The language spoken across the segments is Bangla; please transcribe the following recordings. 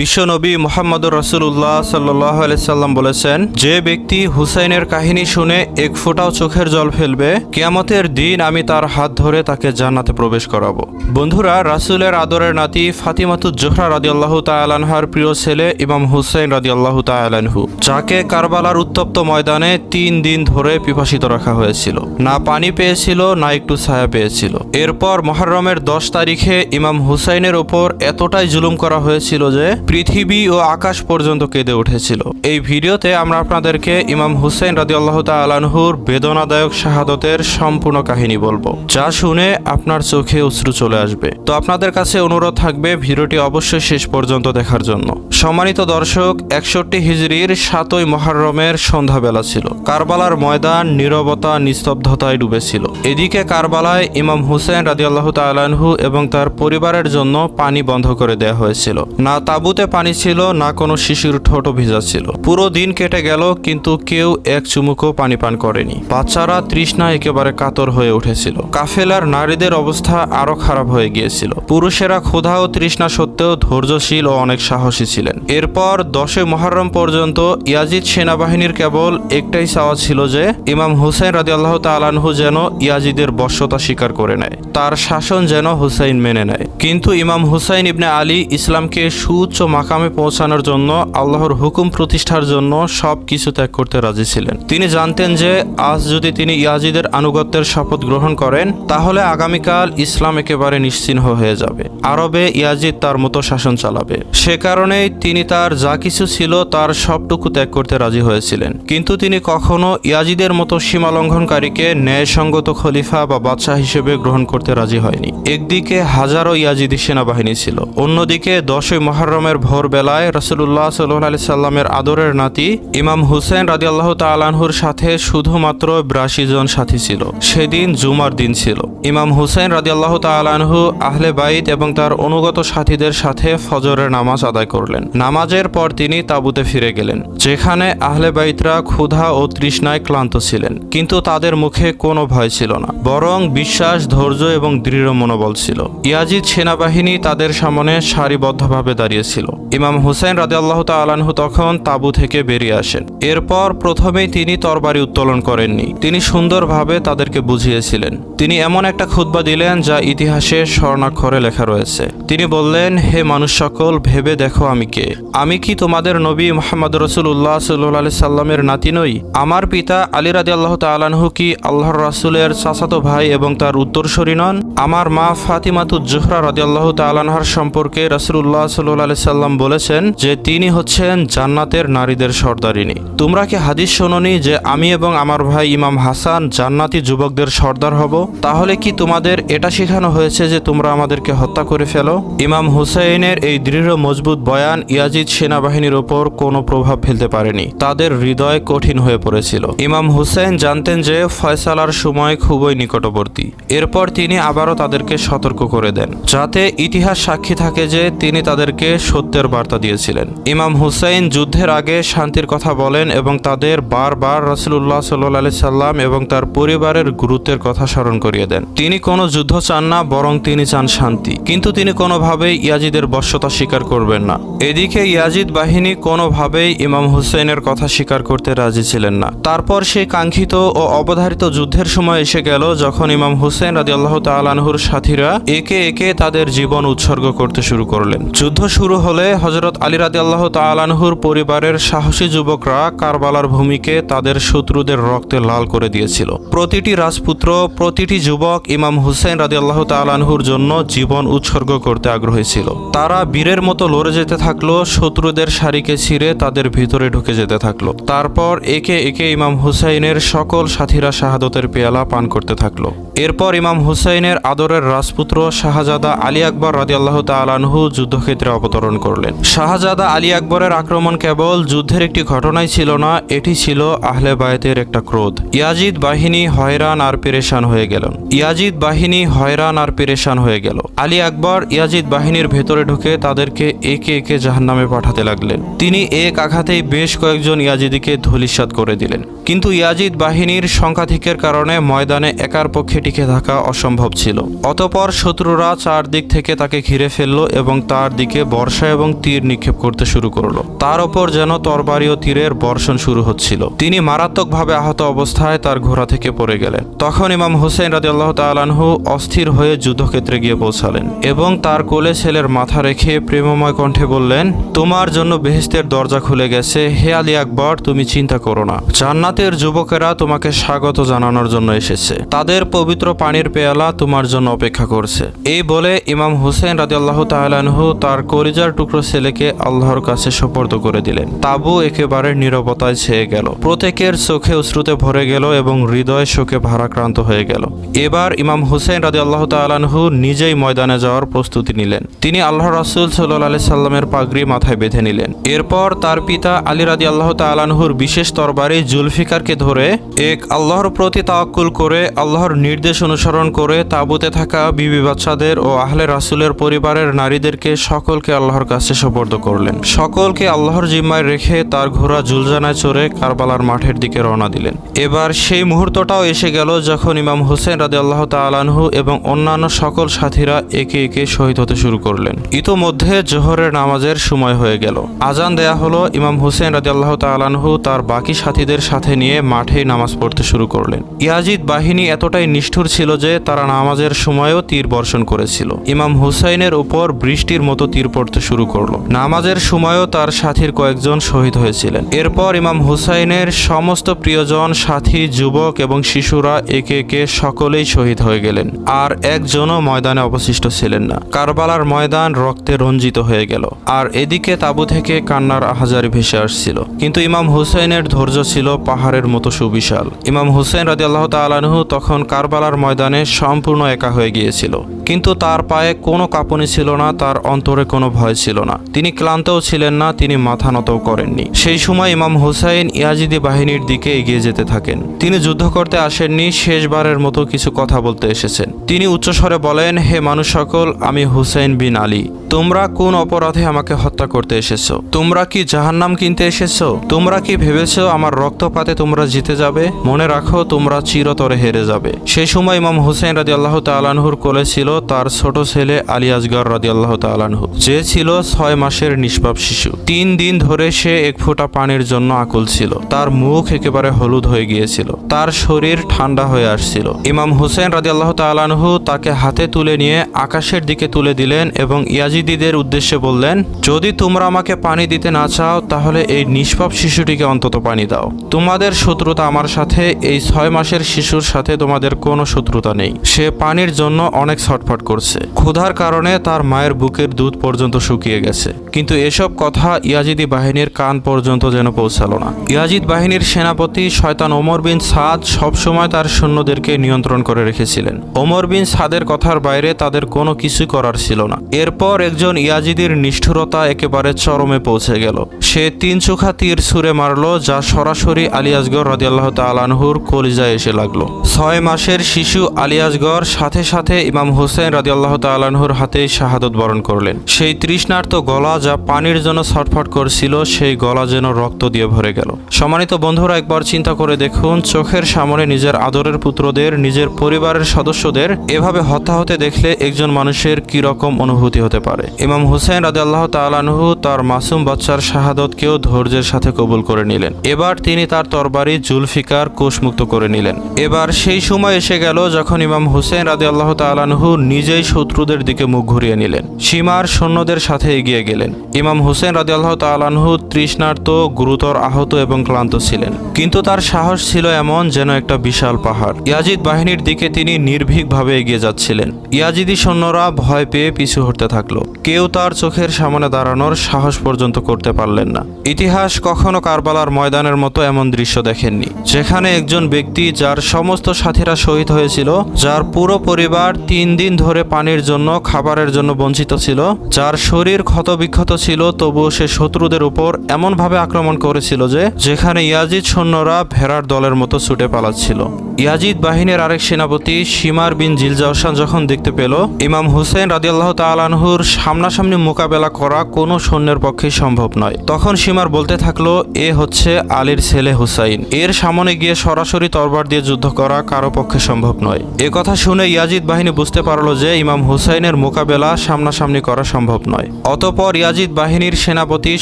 বিশ্বনবী মোহাম্মদুর রসুল্লাহ সাল্লাহ সাল্লাম বলেছেন, যে ব্যক্তি হুসাইনের কাহিনী শুনে এক ফোঁটাও চোখের জল ফেলবে, কেয়ামতের দিন আমি তার হাত ধরে তাকে জান্নাতে প্রবেশ করাবো। বন্ধুরা, রাসুলের আদরের নাতি ফাতিমাতুজ জোহরা রাদিয়াল্লাহু তাআলানহার প্রিয় ছেলে ইমাম হুসাইন রাদিয়াল্লাহু তাআলানহু যাকে কারবালার উত্তপ্ত ময়দানে তিন দিন ধরে পিপাসিত রাখা হয়েছিল। না পানি পেয়েছিল, না একটু ছায়া পেয়েছিল। এরপর মহররমের দশ তারিখে ইমাম হুসাইনের ওপর এতটাই জুলুম করা হয়েছিল যে পৃথিবী ও আকাশ পর্যন্ত কেঁদে উঠেছিল। এই ভিডিওতে আমরা আপনাদেরকে ইমাম হুসাইন রাদিয়াল্লাহ তাআলানহুর বেদনাদায়ক শাহাদতের সম্পূর্ণ কাহিনী বলব। যা শুনে আপনার চোখে অশ্রু চলে আসবে। তো আপনাদের কাছে অনুরোধ থাকবে ভিডিওটি অবশ্যই শেষ পর্যন্ত দেখার জন্য। সম্মানিত দর্শক, একষট্টি হিজড়ির সাতই মহররমের সন্ধ্যাবেলা ছিল। কারবালার ময়দান নীরবতা, নিস্তব্ধতায় ডুবেছিল। এদিকে কারবালায় ইমাম হুসেন রাদিয়াল্লাহ তালানহু এবং তার পরিবারের জন্য পানি বন্ধ করে দেওয়া হয়েছিল। না তাঁবুতে পানি ছিল, না কোনো শিশুর ঠোঁটও ভিজা ছিল। পুরো দিন কেটে গেল, কিন্তু কেউ এক চুমুকও পানি পান করেনি। বাচ্চারা তৃষ্ণা একেবারে কাতর হয়ে উঠেছিল। কাফেলার নারীদের অবস্থা আরও খারাপ হয়ে গিয়েছিল। পুরুষেরা ক্ষুধা ও তৃষ্ণা সত্ত্বেও ধৈর্যশীল ও অনেক সাহসী ছিলেন। এরপর দশই মহরম পর্যন্ত ইয়াজিদ সেনাবাহিনীর কেবল একটাই চাওয়া ছিল যে, ইমাম হুসাইন রাজি আল্লাহ তালানহু যেন ইয়াজিদের বশ্যতা স্বীকার করে নেয়। তার শাসন যেন হুসাইন মেনে নেয়। কিন্তু ইমাম হুসাইন ইবনে আলী ইসলামকে সুউচ্চ মাকামে পৌঁছানোর জন্য আল্লাহর হুকুম প্রতিষ্ঠার জন্য সব কিছু ত্যাগ করতে রাজি ছিলেন। তিনি জানতেন যে আজ যদি তিনি ইয়াজিদের আনুগত্যের শপথ গ্রহণ করেন, তাহলে আগামীকাল ইসলাম একেবারে নিশ্চিহ্ন হয়ে যাবে। আরবে ইয়াজিদ তার মতো শাসন চালাবে। সে কারণেই তিনি তার যা কিছু ছিল তার সবটুকু ত্যাগ করতে রাজি হয়েছিলেন। কিন্তু তিনি কখনো ইয়াজিদের মতো সীমা লঙ্ঘনকারীকে ন্যায়সঙ্গত খলিফা বা বাদশাহ হিসেবে গ্রহণ করতে রাজি হয়নি। একদিকে হাজারো ইয়াজিদি সেনাবাহিনী ছিল, অন্যদিকে দশই মহরমের ভোরবেলায় রসুল্লাহ সাল্লাহ আলি সাল্লামের আদরের নাতি ইমাম হুসেন রাজি আল্লাহ তালানহুর সাথে শুধুমাত্র বিরাশি জন সাথী ছিল। সেদিন জুমার দিন ছিল। ইমাম হুসেন রাজি আল্লাহ তালানহু আহলে বাইত এবং তার অনুগত সাথীদের সাথে ফজরের নামাজ আদায় করলেন। নামাজের পর তিনি তাঁবুতে ফিরে গেলেন, যেখানে আহলে বাইতরা ক্ষুধা ও তৃষ্ণায় ক্লান্ত ছিলেন। কিন্তু তাদের মুখে কোনো ভয় ছিল না, বরং বিশ্বাস, ধৈর্য এবং দৃঢ় মনোবল ছিল। ইয়াজিদ সেনাবাহিনী তাদের সামনে সারিবদ্ধভাবে দাঁড়িয়েছিল। ইমাম হুসেন রাজি আল্লাহ তালানহু তখন তাঁবু থেকে বেরিয়ে আসেন। এরপর প্রথমেই তিনি তরবারি উত্তোলন করেননি। তিনি সুন্দরভাবে তাদেরকে বুঝিয়েছিলেন। তিনি এমন একটা খুতবা দিলেন যা ইতিহাসে স্বর্ণাক্ষরে লেখা রয়েছে। তিনি বললেন, হে মানুষ সকল, ভেবে দেখো আমি কে। আমি কি তোমাদের নবী মোহাম্মদ রসুল্লাহ সাল্লি সাল্লামের নাতি নই? আমার পিতা আলী রাজি আল্লাহ তালানহু কি আল্লাহর রাসুলের চাচাতো ভাই এবং তার উত্তরসূরি নন? আমার মা ফাতিমাতুজ জোহরা রাজি আল্লাহ তালানহার সম্পর্কে রসুল্লাহ সাল্লি সাল্লাম বলেছেন যে তিনি হচ্ছেন জান্নাতের নারীদের সর্দারিনী। তোমরা কি হাদিস শোনি যে আমি এবং আমার ভাই ইমাম হাসান জান্নাতি যুবকদের সর্দার হব? তাহলে কি তোমাদের এটা শেখানো হয়েছে যে তোমরা আমাদেরকে হত্যা করে ফেলো? ইমাম হুসাইনের এই দৃঢ়, মজবুত বয়ান ইয়াজিদ সেনাবাহিনীর ওপর কোনো প্রভাব ফেলতে পারেনি। তাদের হৃদয় কঠিন হয়ে পড়েছিল। ইমাম হুসেন জানতেন যে ফয়সালার সময় খুবই নিকটবর্তী। এরপর তিনি আবারও তাদেরকে সতর্ক করে দেন, যাতে ইতিহাস সাক্ষী থাকে যে তিনি তাদেরকে সত্যের বার্তা দিয়েছিলেন। ইমাম হুসাইন যুদ্ধের আগে শান্তির কথা বলেন এবং তাদের বারবার রসুল্লাহ সাল্লি সাল্লাম এবং তার পরিবারের গুরুত্বের কথা স্মরণ করিয়ে দেন। তিনি কোনো যুদ্ধ চান না, বরং তিনি চান শান্তি। কিন্তু তিনি কোনোভাবেই ইয়াজিদের বশ্যতা স্বীকার করবেন না। এদিকে ইয়াজিদ বাহিনী কোনোভাবেই ইমাম হুসাইনের কথা স্বীকার করতে রাজি ছিলেন না। তারপর সেই কাঙ্ক্ষিত ও অবধারিত যুদ্ধের সময় এসে গেল যখন ইমাম হুসেন রাজি আল্লাহ তালানহুর সাথীরা একে একে তাদের জীবন উৎসর্গ করতে শুরু করলেন। যুদ্ধ শুরু হলে হজরত আলী রাজি আল্লাহ তালানহুর পরিবারের সাহসী যুবকরা কারবালার ভূমিকে তাদের শত্রুদের রক্তে লাল করে দিয়েছিল। প্রতিটি রাজপুত্র, প্রতিটি যুবক ইমাম হুসেন রাজি আল্লাহ তালানহুর জন্য জীবন উৎসর্গ করতে আগ্রহী ছিল। তারা বীরের মতো লড়ে যেতে থাকল, শত্রুদের সারিকে ছিঁড়ে তাদের ভিতরে ঢুকে যেতে থাকল। তারপর একে একে ইমাম হুসাইনের সকল সাথীরা শাহাদতের পেয়ালা পান করতে থাকল। এরপর ইমাম হুসাইনের আদরের রাজপুত্র শাহজাদা আলী আকবর রাজি আল্লাহ তালানহু যুদ্ধক্ষেত্রে অবতরণ করলেন। শাহজাদা আলী আকবরের আক্রমণ কেবল যুদ্ধের একটি ঘটনাই ছিল না, এটি ছিল আহলে বায়েতের একটা ক্রোধ। ইয়াজিদ বাহিনী হয়রান আর পেরেশান হয়ে গেলেন ইয়াজিদ বাহিনী হয়রান আর পেরেশান হয়ে গেল। আলী আকবর ইয়াজিদ বাহিনীর ভেতরে ঢুকে তাদেরকে একে একে জাহান্নামে পাঠাতে লাগলেন। তিনি এক আঘাতেই বেশ কয়েকজন ইয়াজিদিকে ধলিসাৎ করে দিলেন। কিন্তু ইয়াজিদ বাহিনীর সংখ্যাধিকের কারণে ময়দানে একার পক্ষে টিকে থাকা অসম্ভব ছিল। অতপর শত্রুরা চারদিক থেকে তাকে ঘিরে ফেলল এবং তার দিকে বর্ষা এবং তীর নিক্ষেপ করতে শুরু করল। তার ওপর যেন তরবারি ও তীরের বর্ষণ শুরু হচ্ছিল। তিনি মারাত্মকভাবে আহত অবস্থায় তার ঘোড়া থেকে পড়ে গেলেন। তখন ইমাম হুসেন রাজি আল্লাহ তালানহু অস্থির হয়ে যুদ্ধক্ষেত্রে গিয়ে পৌঁছালেন এবং তার কোলে ছেলের মাথা রেখে প্রেমময় কণ্ঠে বললেন, তোমার জন্য বেহেস্তের দরজা খুলে গেছে। হে আলী আকবর, তুমি চিন্তা করো না। জান্নাতের যুবকেরা তোমাকে স্বাগত জানানোর জন্য এসেছে। তাদের পবিত্র পানির পেয়ালা তোমার জন্য অপেক্ষা করছে। এই বলে ইমাম হুসেন রাজি আল্লাহ তালানহু তার করিজার টুকরো ছেলেকে আল্লাহর কাছে সোপর্দ করে দিলেন। তাবু একেবারে নীরবতায় ছেয়ে গেল। প্রত্যেকের চোখে অশ্রুতে ভরে গেল এবং হৃদয় শোকে ভারাক্রান্ত হয়ে গেল। এবার ইমাম হুসেন রাজি আল্লাহ তালানহু নিজেই ময়দানে যাওয়ার প্রস্তুতি নিলেন। তিনি আল্লাহ রাসুল সাল্লাহ আলি সাল্লামের পাগড়ি মাথায় বেঁধে নিলেন। এরপর তার পিতা আলী রাজি আল্লাহ তালানহুর বিশেষ তরবারি জুলফিকারকে ধরে এক আল্লাহর প্রতি তাওয়াক্কুল করে, আল্লাহর নির্দেশ অনুসরণ করে তাবুতে থাকা বিবি বাচ্চাদের ও আহলে রাসুলের পরিবারের নারীদেরকে সকলকে আল্লাহর কাছে সোপর্দ করলেন। সকলকে আল্লাহর জিম্মায় রেখে তার ঘোড়া জুলজানায় চড়ে কারবালার মাঠের দিকে রওনা দিলেন। এবার সেই মুহূর্তটাও এসে গেল যখন ইমাম হোসেন রাজি আল্লাহ তালানহু এবং অন্যান্য সকল সাথীরা একে একে শহীদ হতে শুরু করলেন। ইতোমধ্যে জোহরের নামাজের সময় হয়ে গেল। আজান দেয়া হলো ইমাম হোসেন রাজি আল্লাহ তালানহু তার বাকি সাথীদের সাথে নিয়ে মাঠেই নামাজ পড়তে শুরু করলেন। ইয়াজিদ বাহিনী এতটাই নিষ্ঠুর ছিল যে তারা নামাজের সময়ও তীর বর্ষণ করেছিল। ইমাম হুসাইনের উপর বৃষ্টির মতো তীর পড়তে শুরু করল। নামাজের সময়ও তার সাথীর কয়েকজন শহীদ হয়েছিলেন। এরপর ইমাম হুসাইনের সমস্ত প্রিয়জন, সাথী, যুবক এবং শিশুরা একে একে সকলেই শহীদ হয়ে গেলেন। আর একজনও ময়দানে অবশিষ্ট ছিলেন না। কারবালার ময়দান রক্তে রঞ্জিত হয়ে গেল। আর এদিকে তাবু থেকে কান্নার আহাজারি ভেসে আসছিল। কিন্তু ইমাম হুসাইনের ধৈর্য ছিল পাহাড়ের মতো সুবিশাল। ইমাম হুসাইন রাজি আল্লাহ তালানহু তখন কারবালার ময়দানে সম্পূর্ণ একা হয়ে গিয়েছিল। কিন্তু তার পায়ে কোনো কাঁপুনি ছিল না, তার অন্তরে কোনো ভয় ছিল না। তিনি ক্লান্তও ছিলেন না, তিনি মাথা নতও করেননি। সেই সময় ইমাম হুসাইন ইয়াজিদি বাহিনীর দিকে এগিয়ে যেতে থাকেন। তিনি যুদ্ধ করতে আসেননি, শেষবারের মতো কিছু কথা বলতে এসেছেন। তিনি উচ্চস্বরে বলেন, হে মানুষ সকল, আমি হুসাইন বিন আলী। তোমরা কোন অপরাধে আমাকে হত্যা করতে এসেছ? তোমরা কি জাহান্নাম কিনতে এসেছ? তোমরা কি ভেবেছো আমার রক্তপাতে তোমরা জিতে যাবে? মনে রাখো, তোমরা চিরতরে হেরে যাবে। সেই সময় ইমাম হুসেন রাজি আল্লাহ তালানহুর কোলে ছিল তার ছোট ছেলে আলী আসগর রাজি আল্লাহ তালানহু যে ছিল ছয় মাসের নিষ্পাপ শিশু। তিন দিন ধরে সে এক ফোঁটা পানির জন্য আকুল ছিল। তার মুখ একেবারে হলুদ হয়ে গিয়েছিল। তার শরীর ঠান্ডা হয়ে আসছিল। ইমাম হুসেন রাজি আল্লাহ তালানহু তাকে হাতে তুলে নিয়ে আকাশের দিকে তুলে দিলেন এবং ইয়াজিদিদের উদ্দেশ্যে বললেন, যদি তোমরা আমাকে পানি দিতে না চাও, তাহলে এই নিষ্পাপ শিশুটিকে অন্তত পানি দাও। তোমাদের শত্রুতা আমার সাথে, এই ছয় মাসের শিশুর সাথে তোমাদের কোনো শত্রুতা নেই। সে পানির জন্য অনেক ছটফট করছে। ক্ষুধার কারণে তার মায়ের বুকের দুধ পর্যন্ত গেছে। কিন্তু এসব কথা ইয়াজিদি বাহিনীর কান পর্যন্ত যেন পৌঁছালো না। ইয়াজিদ বাহিনীর সেনাপতি শয়তান ওমর বিন সাদ সবসময় তার সৈন্যদেরকে নিয়ন্ত্রণ করে রেখেছিলেন। ওমর বিন সাদের কথার বাইরে তাদের কোনো কিছু করার ছিল না। এরপর একজন ইয়াজিদির নিষ্ঠুরতা একেবারে চরমে পৌঁছে গেল। সে তিন চোখা তীর ছুঁড়ে মারল, যা সরাসরি আলিয়াজগর রাদিয়াল্লাহ তালানহুর কলিজায় এসে লাগল। ছয় মাসের শিশু আলিয়াজগর সাথে সাথে ইমাম হোসেন রাদিয়াল্লাহ তালানহুর হাতে শাহাদত বরণ করলেন। সেই তৃষ্ণার্ত গলা যা পানির জন্য ছটফট করছিল, সেই গলা যেন রক্ত দিয়ে ভরে গেল। সম্মানিত বন্ধুরা, একবার চিন্তা করে দেখুন, চোখের সামনে নিজের আদরের পুত্রদের, নিজের পরিবারের সদস্যদের এভাবে হত্যা হতে দেখলে একজন মানুষের কি রকম অনুভূতি হতে পারে? ইমাম হুসেন রাজি আল্লাহ তালানহু তার মাসুম বাচ্চার শাহাদতকেও ধৈর্যের সাথে কবুল করে নিলেন। এবার তিনি তার তরবারি জুলফিকার কোষমুক্ত করে নিলেন। এবার সেই সময় এসে গেল যখন ইমাম হুসেন রাজি আল্লাহ তালানহু নিজেই শত্রুদের দিকে মুখ ঘুরিয়ে নিলেন। সীমার সৈন্যদের সাথে এগিয়ে গেলেন। ইমাম হুসেন রাজি আল্লাহ তালানহু তৃষ্ণার্ত গুরুতর আহত এবং ক্লান্ত ছিলেন। কিন্তু তার সাহস ছিল এমন যেন একটা বিশাল পাহাড়। ইয়াজিদ বাহিনীর দিকে তিনি নির্ভীকভাবে এগিয়ে যাচ্ছিলেন। ইয়াজিদি সৈন্যরা ভয় পেয়ে পিছু হটতে থাকল। কেউ তার চোখের সামনে দাঁড়ানোর সাহস পর্যন্ত করতে পারলেন না। ইতিহাস কখনো কারবালার ময়দানের মতো এমন দৃশ্য দেখেননি, যেখানে একজন ব্যক্তি যার সমস্ত সাথীরা শহীদ হয়েছিল, যার পুরো পরিবার তিন দিন ধরে পানির জন্য, খাবারের জন্য বঞ্চিত ছিল, যার শরীর ক্ষতবিক্ষত ছিল, তবুও সে শত্রুদের উপর এমনভাবে আক্রমণ করেছিল যে, যেখানে ইয়াজিদ সৈন্যরা ভেড়ার দলের মতো ছুটে পালাচ্ছিল। ইয়াজিদ বাহিনীর আরেক সেনাপতি সীমার বিন জিলজাওসান যখন দেখতে পেল, ইমাম হুসেন রাদিয়াল্লাহ তালানহুর সামনাসামনি মোকাবেলা করা কোনো সৈন্যের পক্ষে সম্ভব নয়। তখন সীমার বলতে থাকল, এ হচ্ছে আলীর ছেলে হুসাইন। এর সামনে গিয়ে সরাসরি তরবার দিয়ে যুদ্ধ করা কারও পক্ষে সম্ভব নয়। এ কথা শুনে ইয়াজিদ বাহিনী বুঝতে পারল যে ইমাম হুসাইনের মোকাবেলা সামনাসামনি করা সম্ভব নয়। অতপর ইয়াজিদ বাহিনীর সেনাপতি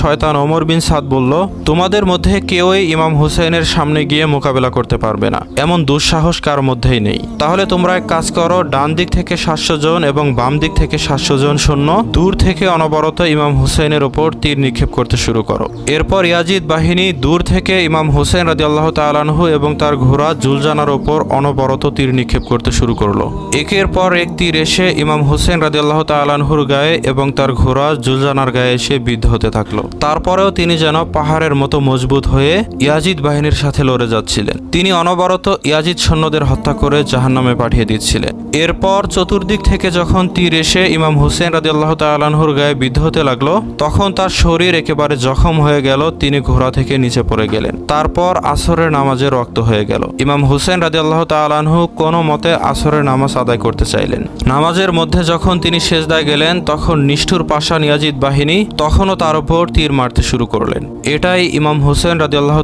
শয়তান ওমর বিন সাদ বলল, তোমাদের মধ্যে কেউই ইমাম হুসাইনের সামনে গিয়ে মোকাবেলা করতে পারবে না। এমন দুঃসাহস কার মধ্যেই নেই। তাহলে তোমরা এক কাজ করো, ডান দিক থেকে সাতশো জন এবং বাম দিক থেকে সাতশো জন সৈন্য দূর থেকে অনবরত ইমাম হুসাইনের ওপর তীর নিক্ষেপ করতে শুরু করো। এরপর ইয়াজিদ বাহিনী দূর থেকে ইমাম হুসেন রাজি আল্লাহ তালানহু এবং তার ঘোড়া জুলজানার ওপর অনবরত তীর নিক্ষেপ করতে শুরু করল। একের পর এক তীর এসে ইমাম হুসেন রাজি আল্লাহ তালানহুর গায়ে এবং তার ঘোড়া জুলজানার গায়ে এসে বিদ্ধ হতে থাকল। তারপরেও তিনি যেন পাহাড়ের মতো মজবুত হয়ে ইয়াজিদ বাহিনীর সাথে লড়ে যাচ্ছিলেন। তিনি অনবরত ইয়াজিদ সৈন্যদের হত্যা করে জাহান্নামে পাঠিয়ে দিচ্ছিলেন। এরপর চতুর্দিক থেকে যখন তীর এসে ইমাম হুসেন রাজি আল্লাহ তালানহুর গায়ে বিদ্ধ হতে লাগল, তখন তার শরীর একেবারে জখম হয়ে গেল, তিনি ঘোড়া থেকে নিচে পড়ে গেলেন। তারপর আসরের নামাজে রক্ত হয়ে গেল। ইমাম হুসেন রাজি আল্লাহ তালানহু কোনো মতে আসরের নামাজ আদায় করতে চাইলেন। নামাজের মধ্যে যখন তিনি সেজদায় গেলেন, তখন নিষ্ঠুর পাশা নিয়াজিদ বাহিনী তখনও তার উপর তীর মারতে শুরু করলেন। এটাই ইমাম হুসেন রাজি আল্লাহ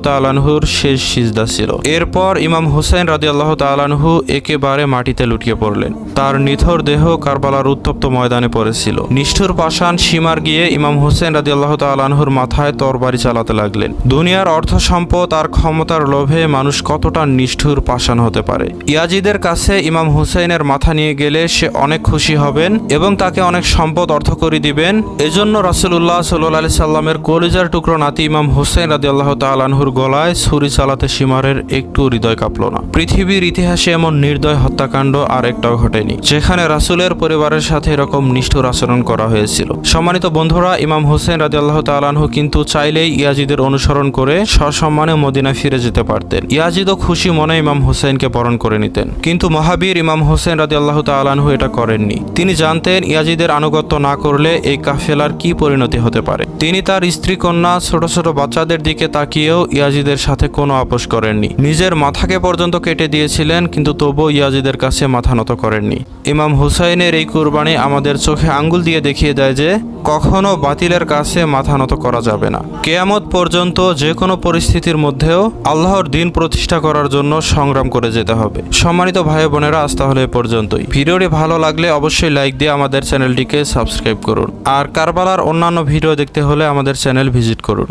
তালানহুর শেষ সিজদা ছিল। এরপর ইমাম হুসেন রাজি আল্লাহ তালানহু একেবারে মাটিতে লুটিয়ে পড়লেন। তার নিথর দেহ কারবালার উত্তপ্ত ময়দানে পড়েছিল। নিষ্ঠুর পাষাণ সীমার গিয়ে ইমাম হুসেন রাজি আল্লাহ তালানহুর মাথায় তরবারি চালাতে লাগলেন। দুনিয়ার অর্থ সম্পদ আর ক্ষমতার লোভে মানুষ কতটা নিষ্ঠুর পাষাণ হতে পারে? ইয়াজিদের কাছে ইমাম হুসেনের মাথা নিয়ে গেলে সে অনেক খুশি হবেন এবং তাকে অনেক সম্পদ অর্থ করে দিবেন। এজন্য রাসুল্লাহ সাল্লি সাল্লামের কলিজার টুকরো নাতি ইমাম হুসেন রাজি আল্লাহ তালানহুর গলায় ছুরি চালাতে সীমারের একটু হৃদয় কাঁপল না। পৃথিবীর ইতিহাসে এমন নির্দয় হত্যাকাণ্ড আর একটাও ঘটেনি, যেখানে রাসুলের পরিবারের সাথে এরকম নিষ্ঠুর আচরণ করা হয়েছিল। সম্মানিত বন্ধুরা, ইমাম হোসেন রাজি আল্লাহ তালানহু কিন্তু চাইলেই ইয়াজিদের অনুসরণ করে সসম্মানে মদিনায় ফিরে যেতে পারতেন। ইয়াজিদও খুশি মনে ইমাম হোসেনকে বরণ করে নিতেন। কিন্তু মহাবীর ইমাম হোসেন রাজি আল্লাহ তালানহু এটা করেননি। তিনি জানতেন ইয়াজিদের আনুগত্য না করলে এই কাফেলার কি পরিণতি হতে পারে। তিনি তার স্ত্রী কন্যা, ছোট ছোট বাচ্চাদের দিকে তাকিয়েও ইয়াজিদের সাথে কোনো আপোষ করেননি। নিজের মাথাকে পর্যন্ত কেটে দিয়েছিলেন, কিন্তু তবুও ইয়াজিদের কাছে মাথা নত করেননি। ইমাম হুসাইনের এই কুরবানি আমাদের চোখে আঙ্গুল দিয়ে দেখিয়ে দেয় যে, কখনো বাতিলের কাছে মাথা নত করা যাবে না। কেয়ামত পর্যন্ত যে কোনো পরিস্থিতির মধ্যেও আল্লাহর দিন প্রতিষ্ঠা করার জন্য সংগ্রাম করে যেতে হবে। সম্মানিত ভাই বোনেরা, আজ তাহলে পর্যন্তই। ভিডিওটি ভালো লাগলে অবশ্যই লাইক দিয়ে আমাদের চ্যানেলটিকে সাবস্ক্রাইব করুন। আর কারবালার অন্যান্য ভিডিও দেখতে হলে আমাদের চ্যানেল ভিজিট করুন।